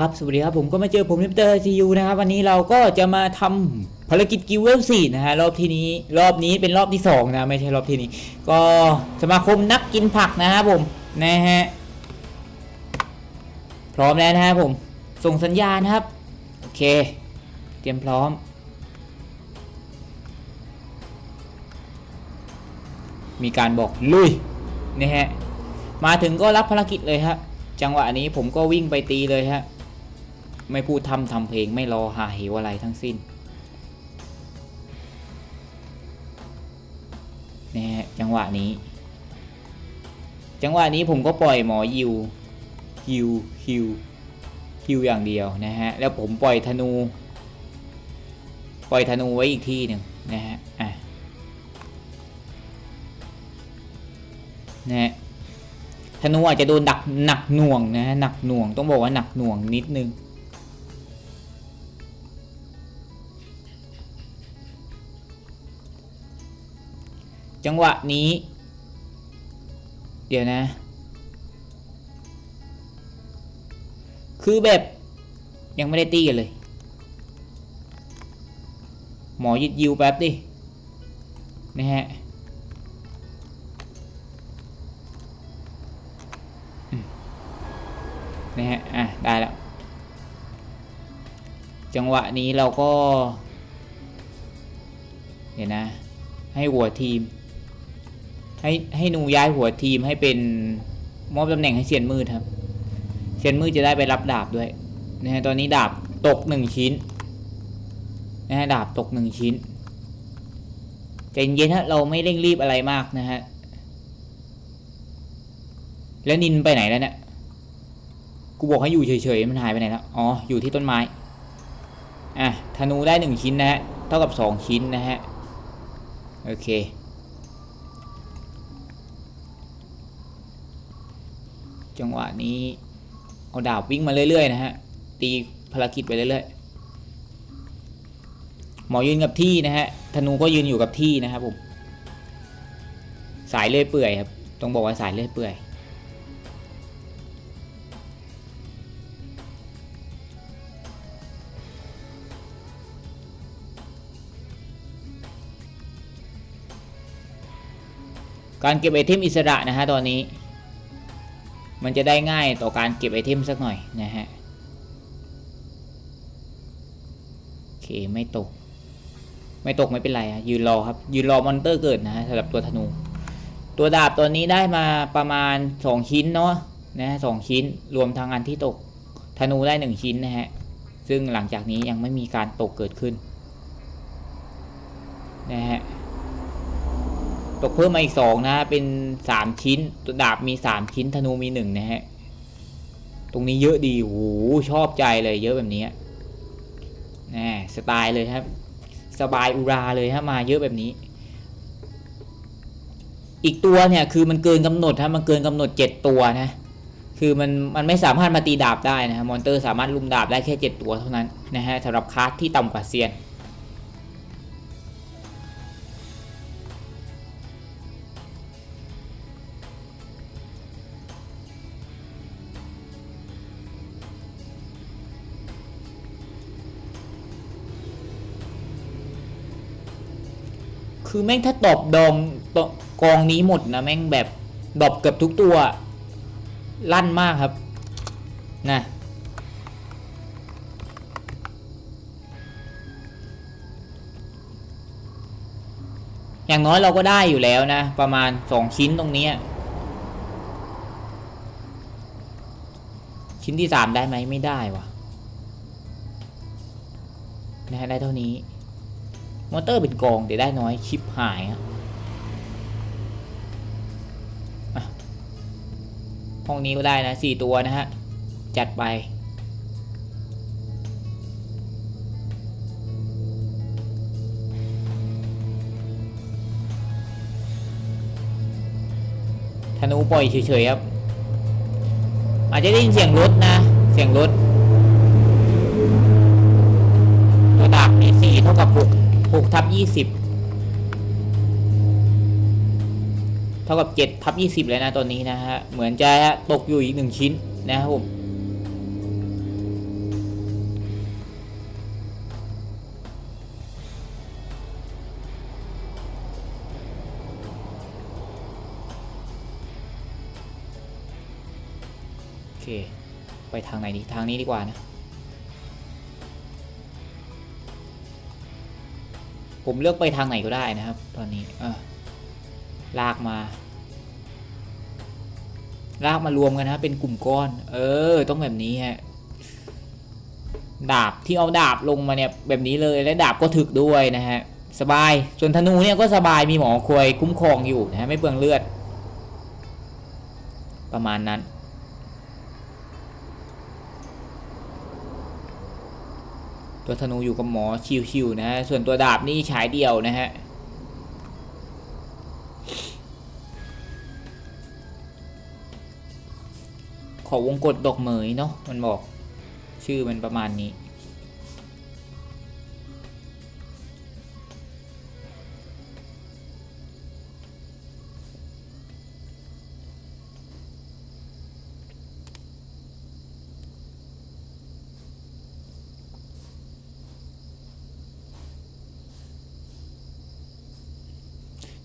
ครับ สวัสดีครับ ผมก็มาเจอผมนิปเตอร์ซียูนะครับ วันนี้เราก็จะมาทำภารกิจกิวเวลสี่นะฮะ รอบที่นี้ รอบนี้เป็นรอบที่สองนะ ไม่ใช่รอบที่นี้ ก็สมาคมนักกินผักนะครับผม นะฮะ พร้อมแล้วนะครับผม ส่งสัญญาณครับ โอเค เตรียมพร้อม มีการบอกลุย นะฮะ มาถึงก็รับภารกิจเลยฮะจังหวะนี้ผมก็วิ่งไปตีเลยฮะ ไม่พูดทำทำเพลงไม่รอหาเหวอะไรทั้งสิ้นนะฮะจังหวะนี้ จังหวะนี้ผมก็ปล่อยหมอยิวฮิวฮิวฮิวอย่างเดียวนะฮะแล้วผมปล่อยธนู ปล่อยธนูไว้อีกที่หนึ่งนะฮะอะนะฮะธนูอาจจะโดนดักหนักหน่วงนะหนักหน่วงต้องบอกว่าหนักหน่วงนิดนึง จังหวะนี้ เดี๋ยวนะ คือแบบยังไม่ได้ตีกันเลย หมอยิดยิวแป๊บดินะฮะนะฮะ อะ ได้แล้ว จังหวะนี้เราก็ เดี๋ยวนะ ให้หัวทีม ให้ให้หนูย้ายหัวทีมให้เป็นมอบตำแหน่งให้เซียนมืดครับ เซียนมืดจะได้ไปรับดาบด้วยนะฮะตอนนี้ดาบตกหนึ่งชิ้นนะฮะดาบตกหนึ่งชิ้นใจเย็นฮะเราไม่เร่งรีบอะไรมากนะฮะแล้วนินไปไหนแล้วเนี่ยกูบอกให้อยู่เฉยๆมันหายไปไหนแล้วอ๋ออยู่ที่ต้นไม้อะธนูได้หนึ่งชิ้นนะฮะเท่ากับสองชิ้นนะฮะโอเค จังหวะนี้เอาดาบวิ่งมาเรื่อยๆนะฮะตีภารกิจไปเรื่อยๆหมอยืนกับที่นะฮะธนูก็ยืนอยู่กับที่นะครับผมสายเลื่อยเปื่อยครับต้องบอกว่าสายเลื่อยเปื่อยการเก็บไอเทมอิสระนะฮะตอนนี้ มันจะได้ง่ายต่อการเก็บไอเทมสักหน่อยนะฮะโอเคไม่ตก ไม่ตกไม่เป็นไรฮะยืนรอครับยืนรอมอนเตอร์เกิดนะฮะสำหรับตัวธนู ตัวดาบตัวนี้ได้มาประมาณ 2 ชิ้นเนาะนะฮะสองชิ้นรวมทางอันที่ตกธนูได้ 1 ชิ้นนะฮะซึ่งหลังจากนี้ยังไม่มีการตกเกิดขึ้นนะฮะ ตกเพิ่มมาอีกสองนะ เป็นสามชิ้นตัวดาบมีสามชิ้นธนูมีหนึ่งนะฮะ ตรงนี้เยอะดีโอ้โหชอบใจเลยเยอะแบบนี้นะสไตล์เลยครับ สบายอุราเลยฮะมาเยอะแบบนี้ อีกตัวเนี่ยคือมันเกินกำหนดฮะมันเกินกำหนดเจ็ดตัวนะ คือมันมันไม่สามารถมาตีดาบได้นะฮะมอนเตอร์สามารถลุมดาบได้แค่เจ็ดตัวเท่านั้นนะฮะสำหรับคลาสที่ต่ำกว่าเซียน คือแม่งถ้าตอบดองกองนี้หมดนะแม่งแบบดอบเกือบทุกตัว ลั่นมากครับนะอย่างน้อยเราก็ได้อยู่แล้วนะ ประมาณสองชิ้นตรงนี้ ชิ้นที่สามได้ไหมไม่ได้วะนะได้เท่านี้ มอเตอร์เป็นกองแต่ได้น้อยชิปหายอะอะห้องนี้ก็ได้นะสี่ตัวนะฮะ จัดไป ธนูปล่อยเฉยๆครับ อาจจะได้ยินเสียงรถนะ เสียงรถระดับมีสี่เท่ากับหก หกทับยี่สิบเท่ากับเจ็ดทับยี่สิบเลยนะตอนนี้นะฮะ เหมือนจะตกอยู่อีกหนึ่งชิ้นนะครับผมค ไปทางไหนดี ทางนี้ดีกว่านะ ผมเลือกไปทางไหนก็ได้นะครับ ตอนนี้เออลากมา ลากมารวมกันนะเป็นกลุ่มก้อน เออ ต้องแบบนี้ฮะดาบที่เอาดาบลงมาเนี่ยแบบนี้เลยและดาบก็ถึกด้วยนะฮะสบายส่วนธนูเนี่ยก็สบายมีหมอคอยคุ้มครองอยู่นะฮะไม่เปลืองเลือด ประมาณนั้น ตัวธนูอยู่กับหมอชิวๆนะฮะ ส่วนตัวดาบนี่ฉายเดียวนะฮะขอวงกดดอกเหมยเนาะมันบอกชื่อมันประมาณนี้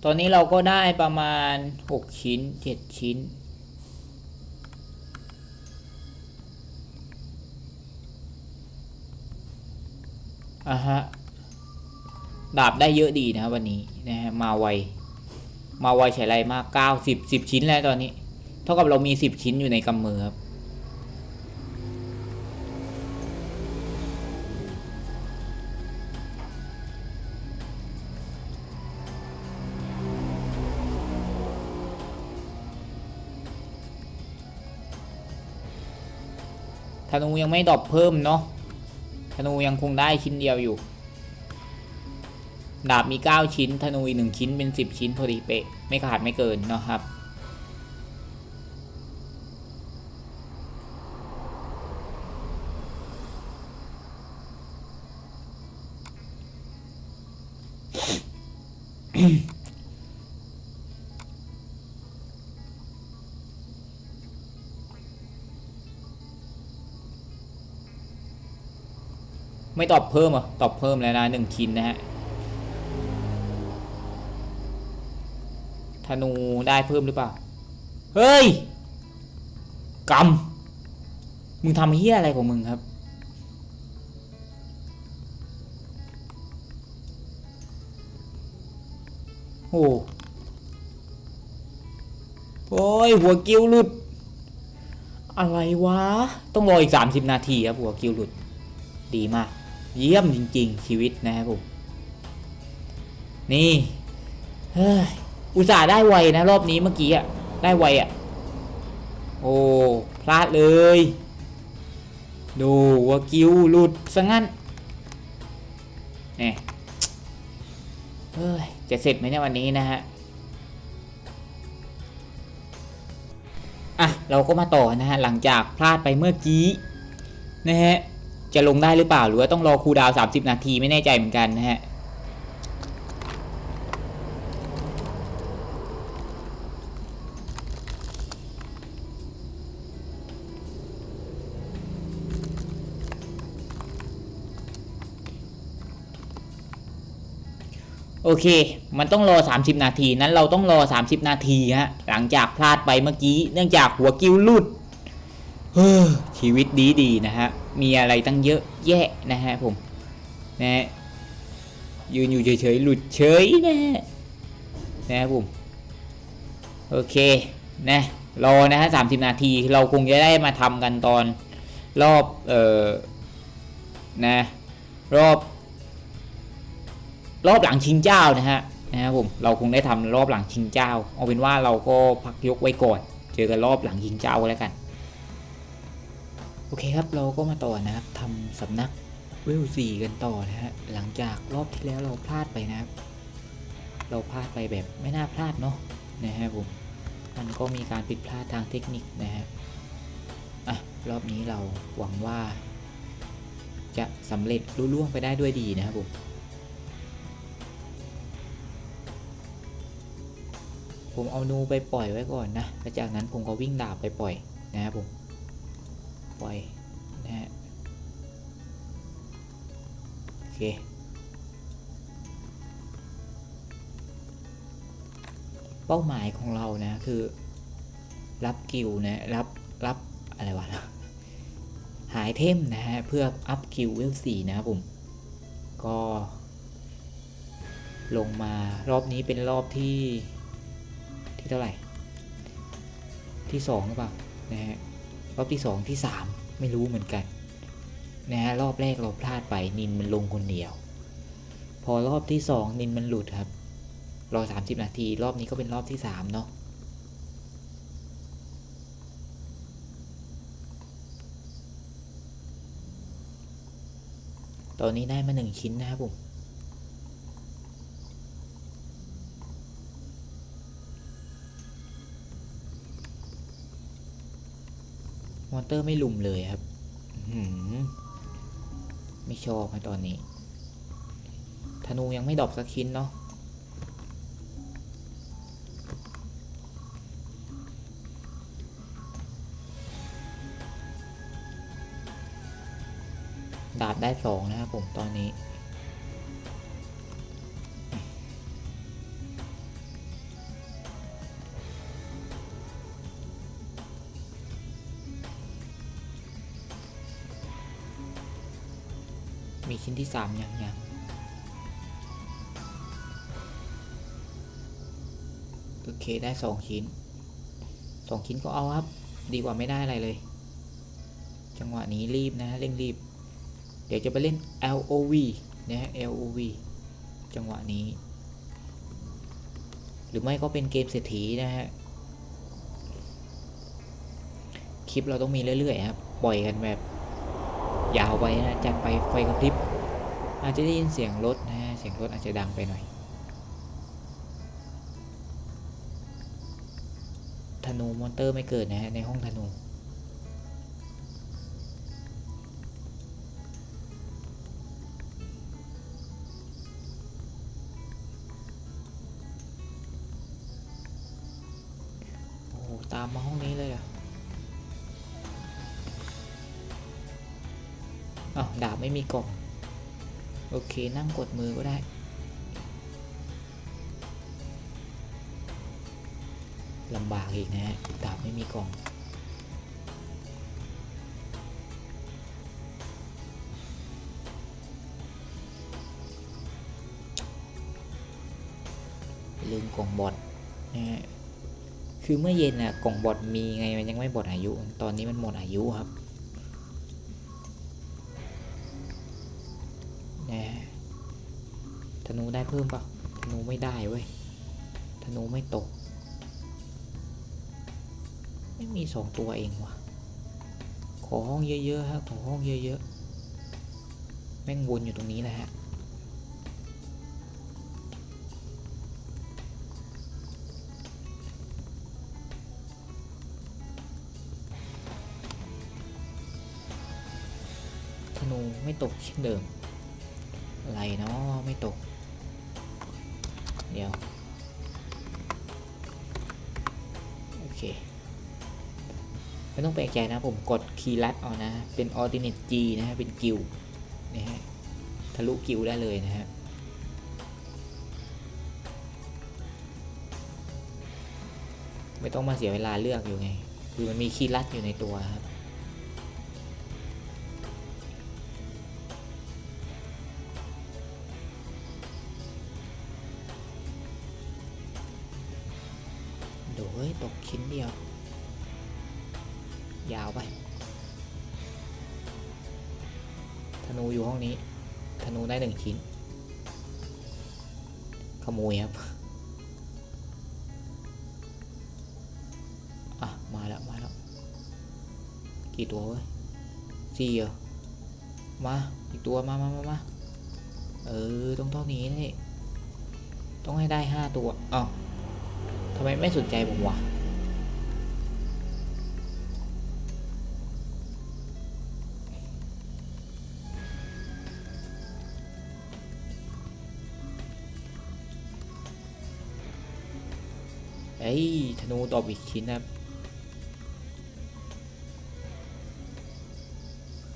ตอนนี้เราก็ได้ประมาณ 6 ชิ้น 7 ชิ้น อะฮะ ดาบได้เยอะดีนะวันนี้นะฮะมาไว มาไวใช้ไรมาก90 10 ชิ้นแล้วตอนนี้ เท่ากับเรามี 10 ชิ้นอยู่ในกำมือครับ ธนูยังไม่ดรอปเพิ่มเนาะธนูยังคงได้ชิ้นเดียวอยู่ ดาบมี 9 ชิ้น ธนูอีกหนึ่งชิ้นเป็น 10 ชิ้นพอดีเป๊ะ ไม่ขาดไม่เกินเนาะครับ ตอบเพิ่มเหรอตอบเพิ่มแล้วนะหนึ่งชิ้นนะฮะธนูได้เพิ่มหรือเปล่า เฮ้ยกำมึงทำเฮี้ยอะไรของมึงครับ โอ้โอ้ยหัวกิ้วหลุด อะไรวะ ต้องรออีก 30 นาทีครับหัวกิ้วหลุด ดีมาก เยี่ยมจริง ๆ ชีวิตนะครับผม นี่เฮ้ยอุตส่าห์ได้ไวนะ รอบนี้เมื่อกี้อะได้ไวอะโอ้พลาดเลย ดูว่ากิวหลุดซะงั้นเนี่ยเฮ้ยจะเสร็จไหมเนี่ยวันนี้นะฮะอะเราก็มาต่อนะฮะหลังจากพลาดไปเมื่อกี้นะฮะ จะลงได้หรือเปล่าหรือว่าต้องรอคูดาวน์30นาทีไม่แน่ใจเหมือนกันนะฮะโอเค มันต้องรอ 30 นาที นั้นเราต้องรอ 30 นาทีฮะ หลังจากพลาดไปเมื่อกี้ เนื่องจากหัวกิ้วลุด เฮ้อ ชีวิตดีดีนะฮะ มีอะไรตั้งเยอะแยะนะฮะผมนะฮะยืนอยู่เฉยๆหลุดเฉยนะฮะนะผมโอเคนะรอนะฮะสามสิบนาทีเราคงจะได้มาทำกันตอนรอบเอ่อนะรอบ รอบหลังชิงเจ้านะฮะนะครับผมเราคงได้ทำรอบหลังชิงเจ้า เอาเป็นว่าเราก็พักยกไว้ก่อน เจอกันรอบหลังชิงเจ้าแล้วกัน โอเคครับเราก็มาต่อนะครับทำสำนักเวลสี่กันต่อนะฮะหลังจากรอบที่แล้วเราพลาดไปนะครับ เราพลาดไปแบบไม่น่าพลาดเนาะนะฮะผมมันก็มีการผิดพลาดทางเทคนิคนะฮะอะรอบนี้เราหวังว่า จะสำเร็จรุ่ล่วงไปได้ด้วยดีนะครับผมผมเอานูไปปล่อยไว้ก่อนนะแล้วจากนั้นผมก็วิ่งดาบไปปล่อยนะครับผม ปนะฮะโอเคเป้าหมายของเรานะคือรับกิวนะรับรับอะไรวะหายเทมนะฮะเพื่ออัพคิวเวลสี่นะครับผมก็ลงมารอบนี้เป็นรอบที่ที่เท่าไหร่ ที่สองหรือเปล่านะฮะ อบที่สองที่สามไม่รู้เหมือนกันนะฮะรอบแรกเราพลาดไปนินมันลงคนเดียว พอรอบที่สองนินมันหลุดครับ รอ 30 นาที รอบนี้ก็เป็นรอบที่ 3 เนาะตอนนี้ได้มา 1 ชิ้นนะครับผม มอเตอร์ไม่ลุ่มเลยครับหไม่ชอบนะตอนนี้ ธนูยังไม่ดอปสักชิ้นเนาะดาบได้สองนะครับผมตอนนี้ ชิ้นที่สามยังยังโอเคได้สองชิ้นสองชิ้นก็เอาครับ ดีกว่าไม่ได้อะไรเลย จังหวะนี้รีบนะฮะเร่งรีบ เดี๋ยวจะไปเล่น LOV นะฮะ LOV จังหวะนี้ หรือไม่ก็เป็นเกมเศรษฐีนะฮะคลิปเราต้องมีเรื่อยๆครับ ปล่อยกันแบบ ยาวไปนะจัดไปไฟกระพริบ อาจจะได้ยินเสียงรถนะฮะเสียงรถอาจจะดังไปหน่อย ธนูมอนเตอร์ไม่เกิดนะฮะในห้องธนูโอ้โหตามมาห้องนี้เลยเหรอะอ้าวดาบไม่มีกล่อง โอเคนั่งกดมือก็ได้ ลำบากอีกนะฮะดาบไม่มีกล่อง ลืมกล่องบอดนะฮะคือเมื่อเย็นน่ะกล่องบอดมีไงมันยังไม่บอดอายุ ตอนนี้มันหมดอายุครับ นูได้เพิ่มปะธนูไม่ได้เว้ยธนูไม่ตก ไม่มีสองตัวเองวะขอห้องเยอะๆฮะขอห้องเยอะๆแม่งวนอยู่ตรงนี้แหละฮะธนูไม่ตกเช่นเดิมอะไรเนาะไม่ตก เดี๋ยว โอเค ไม่ต้องแปลกใจนะผมกดคีย์ลัดเอานะ เป็น alternate G นะฮะ เป็นกิวนะฮะ ทะลุกิวได้เลยนะฮะไม่ต้องมาเสียเวลาเลือกอยู่ไง คือมันมีคีย์ลัดอยู่ในตัวครับ ตกชิ้นเดียว ยาวไป ธนูอยู่ห้องนี้ ธนูได้หนึ่งชิ้น ขโมยครับอะ มาแล้ว มาแล้ว กี่ตัวเว้ยสี่เหรอ มา อีกตัว มามามามาเออ ต้องเท่านี้นี่ต้องให้ได้ห้าตัว อ้าวทำไมไม่สนใจผมวะ เอ้ยธนูตอบอีกชิ้นนะครับ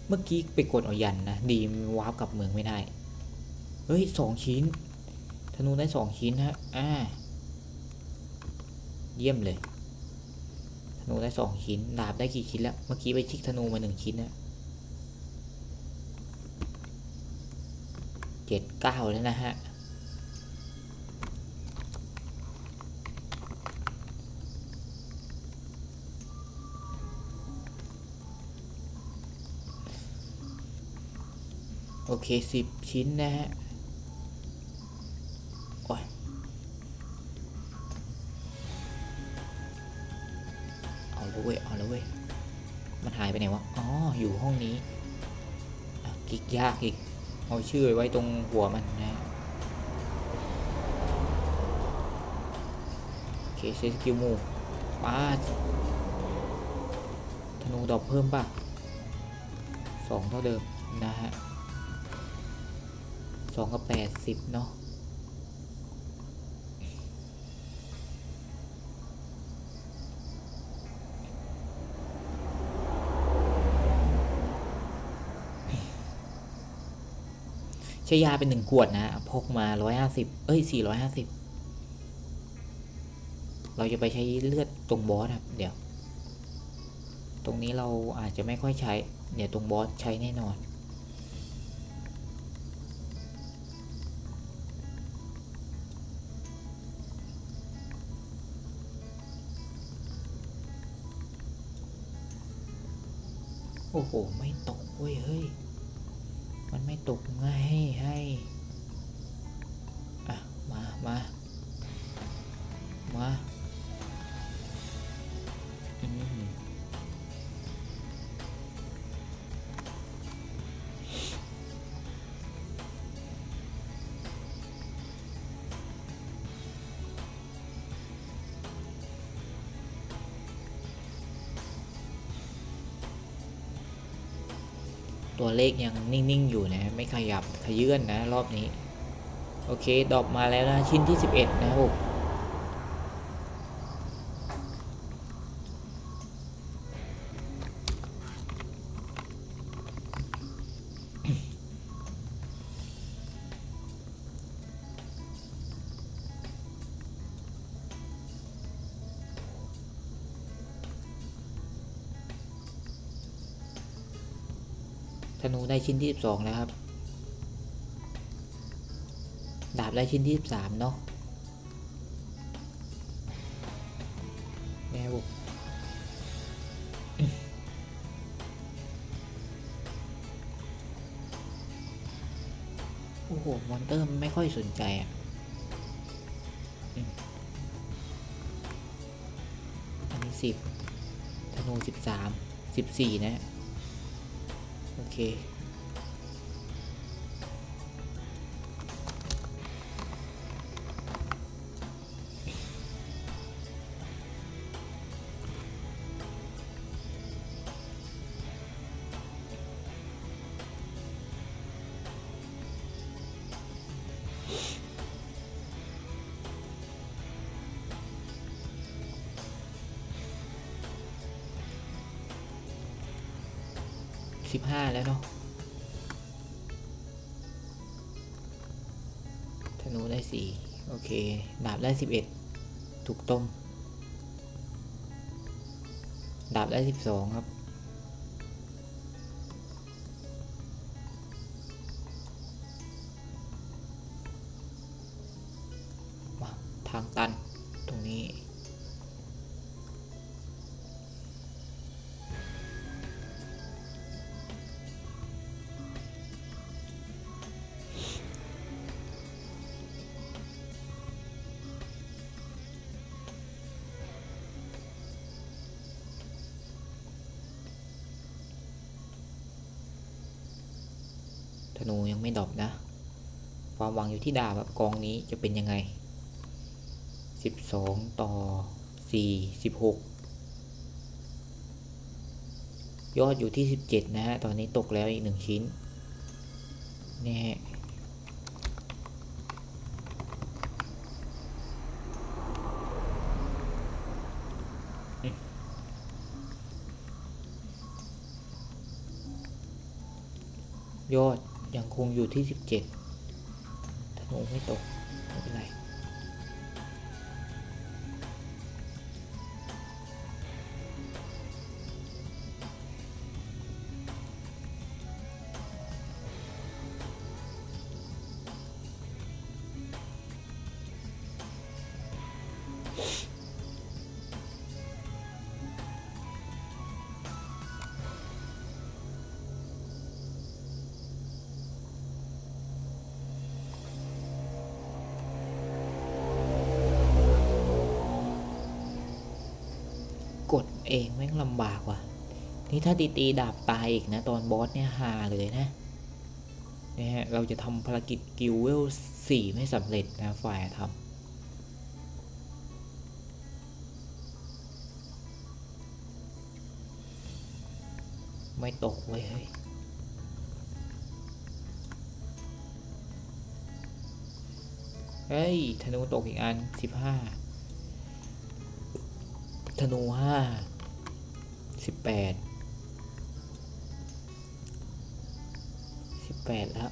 เมื่อกี้ไปกดเอายันนะ ดีวาร์ปกลับเมืองไม่ได้ เฮ้ยสองชิ้น ธนูได้สองชิ้นฮะ อ่า เยี่ยมเลยธธนูได้สองชิ้น ดาบได้กี่ชิ้นแล้ว เมื่อกี้ไปชิกธนูมาหนึ่งชิ้นนะเจ็ดเก้าแล้วนะฮะ โอเคสิบชิ้นนะฮะโอ้ยเอาแล้วเว้ยเอาแล้วเว้ยมันหายไปไหนวะ อ๋อ อยู่ห้องนี้กิกยากอีก เอาชื่อไว้ตรงหัวมันนะฮะโอเคเซสกิลมูป้าธนูดอกเพิ่มป่ะสองเท่าเดิมนะฮะ สองกับแปดสิบเนาะใช้ยาเป็นหนึ่งขวดนะ พกมาร้อยห้าสิบเอ้ยสี่ร้อยห้าสิบเราจะไปใช้เลือดตรงบอสครับ เดี๋ยว ตรงนี้เราอาจจะไม่ค่อยใช้ เดี๋ยวตรงบอสใช้แน่นอน โอ้โห ไม่ตกเว้ยเฮ้ย มันไม่ตกง่ายให้ให้ อะ มามามา ตัวเลขยังนิ่งๆอยู่นะ ไม่ขยับขยื่นนะรอบนี้ โอเคดอกมาแล้วนะชิ้นที่ 11 นะครับ นูได้ชิ้นที่12แล้วครับ ดาบได้ชิ้นที่13เนาะแม่บุกโอ้โห มอนเตอร์ไม่ค่อยสนใจอะอันนี้สิบธนูสิบสามสิบสี่นะ okay. 65 แล้วเนาะธนูได้ 4 โอเค ดาบได้ 11 ถูกต้ม ดาบได้ 12 ครับ นู ยังไม่ดรอปนะ ความหวังอยู่ที่ดาบแบบกองนี้จะเป็นยังไงสิบสองต่อสี่สิบหกยอดอยู่ที่สิบเจ็ดนะฮะ ตอนนี้ตกแล้วอีกหนึ่งชิ้น นี่ฮะยอด คงอยู่ที่สิบเจ็ดธนูไม่ตก ไม่เป็นไร เองแม่งลำบากว่ะ นี่ถ้าตีตีดาบตายอีกนะ ตอนบอสเนี่ยฮาเลยนะเนี่ยฮะเราจะทำภารกิจกิลเวลสี่ไม่สำเร็จนะฝ่ายทำไม่ตกเว้ยเฮ้ยเฮ้ยธนูตกอีกอันสิบห้าธนูห้า สิบแปดสิบแปดแล้ว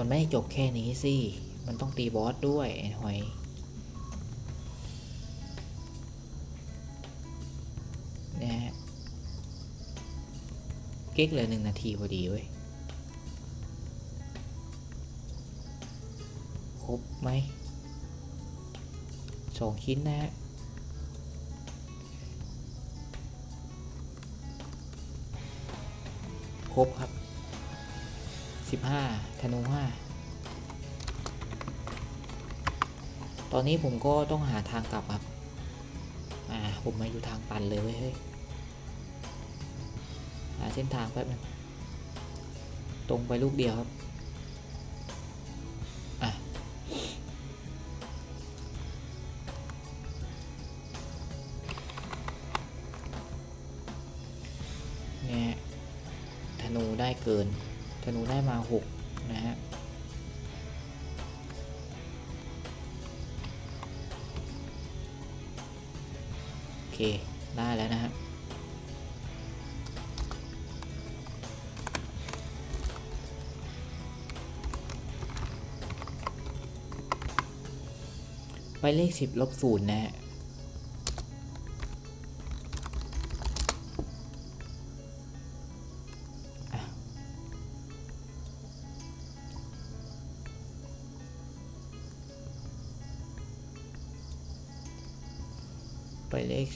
มันไม่จบแค่นี้สิ มันต้องตีบอสด้วยไอ้หอย นะฮะเก๊กเลือหนึ่งนาทีพอดีเว้ย ครบไหม สองชิ้นนะฮะครบครับ สิบห้าธนูห้าตอนนี้ผมก็ต้องหาทางกลับครับ อ่า ผมมาอยู่ทางตันเลยเว้ยเฮ้ยหาเส้นทางแป๊บนึงตรงไปลูกเดียวครับ อะ เนี่ยธนูได้เกิน นูได้มาหกนะฮะโอเค ได้แล้วนะฮะไปเลขสิบลบศูนย์นะฮะ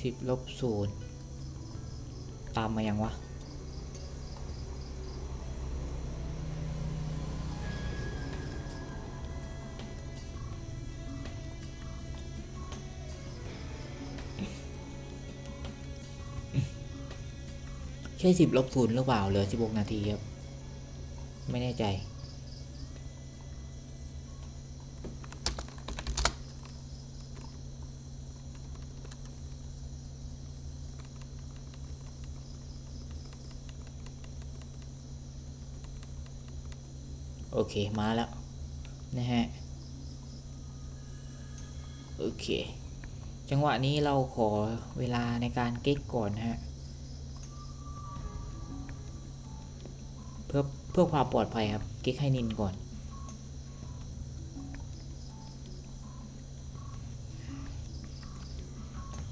ไปเลขสิบลบศูนย์ตามมายังวะใช่สิบลบศูนย์หรือเปล่าเหลือสิบหกนาทีครับ ไม่แน่ใจ เค มาแล้ว นะฮะ โอเค จังหวะนี้เราขอเวลาในการเก๊กก่อนนะฮะ เพื่อเพื่อความปลอดภัยครับ เก๊กให้นินก่อน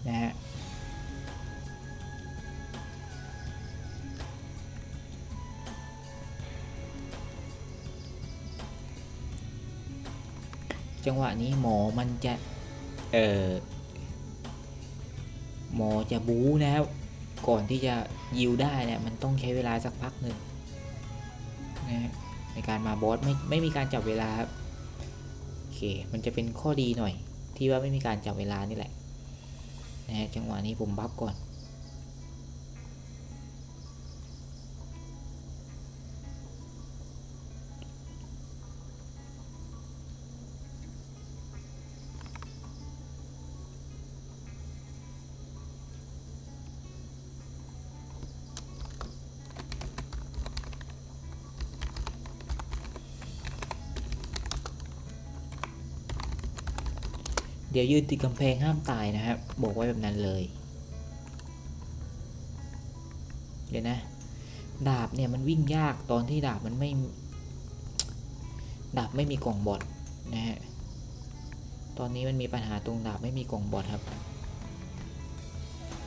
นะฮะ จังหวะนี้หมอมันจะเออหมอจะบู๊นะครับ ก่อนที่จะยิวได้เนี่ยมันต้องใช้เวลาสักพักหนึ่งนะฮะในการมาบอสไม่ไม่มีการจับเวลาครับโอเคมันจะเป็นข้อดีหน่อย ที่ว่าไม่มีการจับเวลานี่แหละนะฮะจังหวะนี้ผมบัฟก่อน เดี๋ยวยืนติดกำแพงห้ามตายนะครับบอกไว้แบบนั้นเลย เดี๋ยวนะ ดาบเนี่ยมันวิ่งยากตอนที่ดาบมันไม่ ดาบไม่มีกล่องบอดนะฮะ ตอนนี้มันมีปัญหาตรงดาบไม่มีกล่องบอดครับ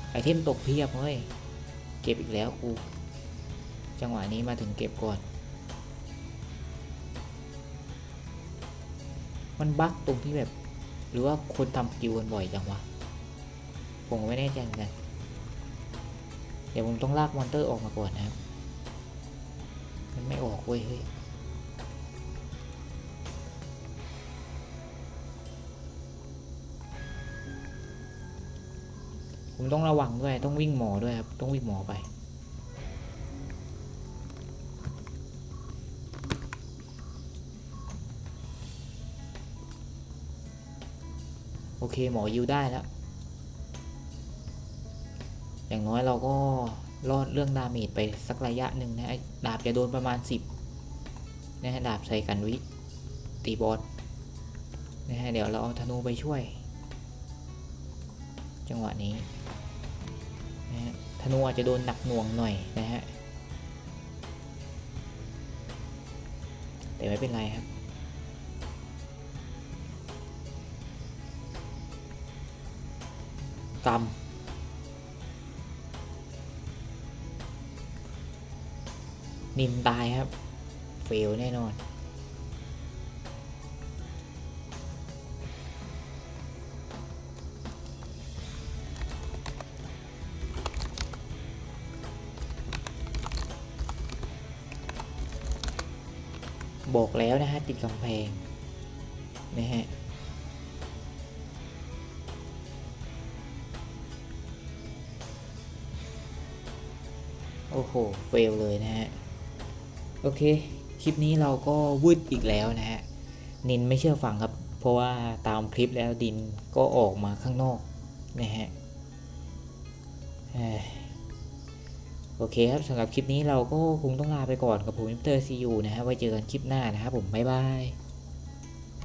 ไอเทมตกเพียบเฮ้ย เก็บอีกแล้วกู จังหวะนี้มาถึงเก็บก่อนมันบั๊กตรงที่แบบ หรือว่าคนทำกิวกันบ่อยจังวะ ผมไม่แน่ใจเหมือนกัน เดี๋ยวผมต้องลากมอนเตอร์ออกมาก่อนนะครับ มันไม่ออกเว้ยเฮ้ยผมต้องระวังด้วย ต้องวิ่งหมอด้วยครับ ต้องวิ่งหมอไป โอเคหมอยิวได้แล้ว อย่างน้อยเราก็รอดเรื่องดาเมจไปสักระยะหนึ่งนะดาบจะโดนประมาณ 10นะฮะดาบใส่กันวิตีบอสนะฮะเดี๋ยวเราเอาธนูไปช่วย จังหวะนี้นะฮะธนูอาจจะโดนหนักหน่วงหน่อยนะฮะแต่ไม่เป็นไรครับ กรรมนินตายครับเฟลแน่นอน บอกแล้วนะฮะ ติดกำแพง นะฮะ หเฟลเลยนะฮะ โอเค คลิปนี้เราก็วืดอีกแล้วนะฮะ นินไม่เชื่อฟังครับ เพราะว่าตามคลิปแล้วดินก็ออกมาข้างนอกนะฮะโอเคครับสำหรับคลิปนี้เราก็คงต้องลาไปก่อนกับผมมิสเตอร์ซียูนะฮะ ไว้เจอกันคลิปหน้านะครับผม บ๊ายบาย